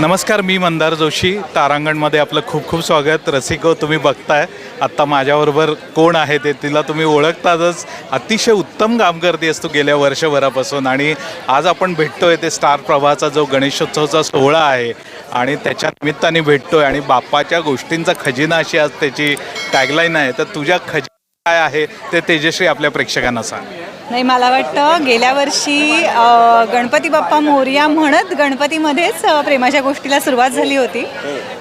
नमस्कार मी मंदार जोशी. तारांगणमध्ये आपलं खूप खूप स्वागत. रसिको हो, तुम्ही बघताय. आत्ता माझ्याबरोबर कोण आहे ते तिला तुम्ही ओळखतातच. अतिशय उत्तम काम करते तू गेल्या वर्षभरापासून. आणि आज आपण भेटतोय ते स्टार प्रभाचा जो गणेशोत्सवचा सोहळा आहे आणि त्याच्या निमित्ताने भेटतोय. आणि बाप्पाच्या गोष्टींचा खजिना अशी आज त्याची टॅगलाईन आहे. तर तुझ्या खजिना काय आहे ते तेजश्री आपल्या प्रेक्षकांना सांग. नाही मला वाटतं गेल्या वर्षी गणपती बाप्पा मोरया म्हणत गणपतीमध्येच प्रेमाच्या गोष्टीला सुरुवात झाली होती.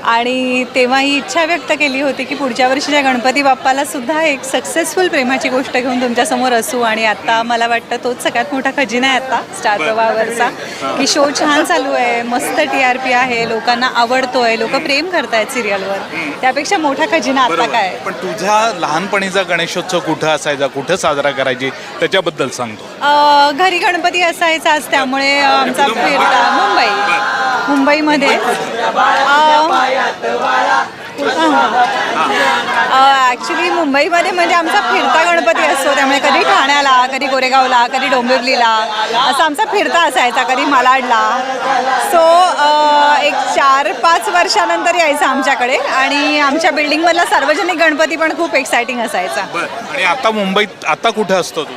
आणि तेव्हा ही इच्छा व्यक्त केली होती की पुढच्या वर्षीच्या गणपती बाप्पाला सुद्धा एक सक्सेसफुल प्रेमाची गोष्ट घेऊन तुमच्यासमोर असू. आणि आता मला वाटतं तोच सगळ्यात मोठा खजिना आहे आता स्टार प्रवाहावरचा की शो छान चालू आहे मस्त टी आर पी आहे लोकांना आवडतोय लोक प्रेम करतायत सिरियलवर त्यापेक्षा मोठा खजिना आता काय आहे? पण तुझा लहानपणीचा गणेशोत्सव कुठं असायचा कुठं साजरा करायची त्याच्याबद्दल सांगतो. अ, घरी गणपती असायचाच त्यामुळे अ, आमचा फिरता. मुंबई. मुंबईमध्ये. ॲक्च्युली मुंबईमध्ये म्हणजे आमचा फिरता गणपती असतो. त्यामुळे कधी ठाण्याला कधी गोरेगावला कधी डोंबिवलीला असं आमचा फिरता असायचा कधी मालाडला. सो एक चार पाच वर्षानंतर यायचा आमच्याकडे आणि आमच्या बिल्डिंगमधला सार्वजनिक गणपती पण खूप एक्साइटिंग असायचा. आणि आता मुंबईत आता कुठं असतो तू?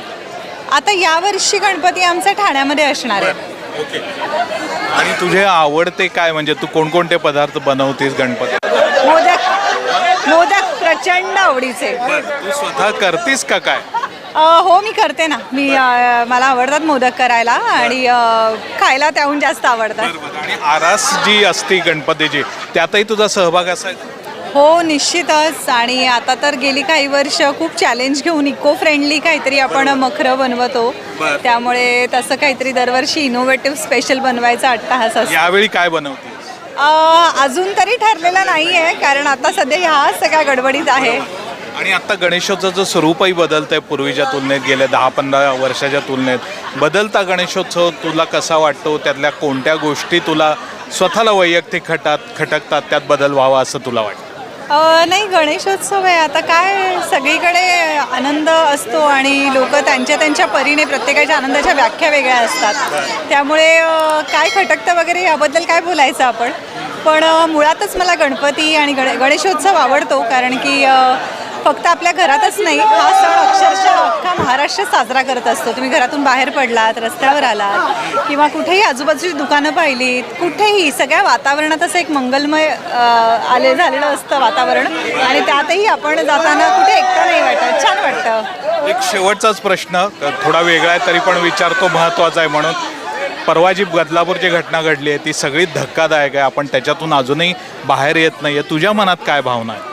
आता यावर्षी गणपती आमचा ठाण्यामध्ये असणार आहे. ओके. आणि तुझे आवडते काय? म्हणजे तू कोणकोणते पदार्थ बनवतेस गणपती? मोदक मोदक प्रचंड आवडीचे. तू स्वतः करतेस का काय? अ, हो मी करते ना. मी अ, मला आवडतात मोदक करायला आणि अ, खायला त्याहून जास्त आवडतात. आणि आरास जी असते गणपतीची त्यातही तुझा सहभाग असायचा? हो निश्चितच. आणि आता तर गेली काही वर्ष खूप चॅलेंज घेऊन इको फ्रेंडली काहीतरी आपण मखरं बनवतो. त्यामुळे तसं काहीतरी दरवर्षी इनोव्हेटिव्ह स्पेशल बनवायचा अट्टाहास असतो. यावेळी काय बनवते अजून तरी ठरलेलं नाही आहे कारण आता सध्या ह्या सगळ्या गडबडीत आहे. आणि आता गणेशोत्सवाचं स्वरूपही बदलतंय पूर्वीच्या तुलनेत गेल्या दहा पंधरा वर्षाच्या तुलनेत. बदलता गणेशोत्सव तुला कसा वाटतो? त्यातल्या कोणत्या गोष्टी तुला स्वतःला वैयक्तिक खटात खटकतात? त्यात बदल व्हावा असं तुला वाटतं? नाही गणेशोत्सव आहे. आता काय सगळीकडे आनंद असतो आणि लोक त्यांच्या त्यांच्या परीने प्रत्येकाच्या आनंदाच्या व्याख्या वेगळ्या असतात. त्यामुळे काय खटकतं वगैरे याबद्दल काय बोलायचं आपण? पण मुळातच मला गणपती आणि गण गणेशोत्सव आवडतो. कारण की फक्त आपल्या घरातच नाही हा सण अक्षरशः अख्खा महाराष्ट्र साजरा करत असतो. तुम्ही घरातून बाहेर पडलात रस्त्यावर आलात किंवा कुठेही आजूबाजूची दुकानं पाहिलीत कुठेही सगळ्या वातावरणात असं एक मंगलमय आले झालेलं असतं वातावरण आणि त्यातही आपण जाताना कुठे एकटं नाही वाटत. छान वाटतं. एक शेवटचाच प्रश्न थोडा वेगळा आहे तरी पण विचारतो महत्त्वाचा आहे म्हणून. परवा जी बदलापूरची घटना घडली आहे ती सगळी धक्कादायक आहे. आपण त्याच्यातून अजूनही बाहेर येत नाही आहे तुझ्या मनात काय भावना आहे?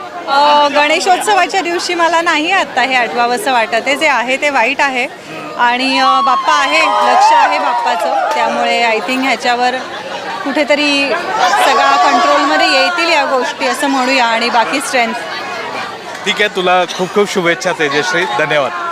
गणेशोत्सवाच्या दिवशी मला नाही आत्ता हे आठवावंसं वाटत आहे. जे आहे ते वाईट आहे. आणि बाप्पा आहे लक्ष आहे बाप्पाचं. त्यामुळे आय थिंक ह्याच्यावर कुठेतरी सगळा कंट्रोलमध्ये येतील या गोष्टी असं म्हणूया. आणि बाकी स्ट्रेंथ ठीक आहे तुला खूप खूप शुभेच्छा तेजश्री. धन्यवाद.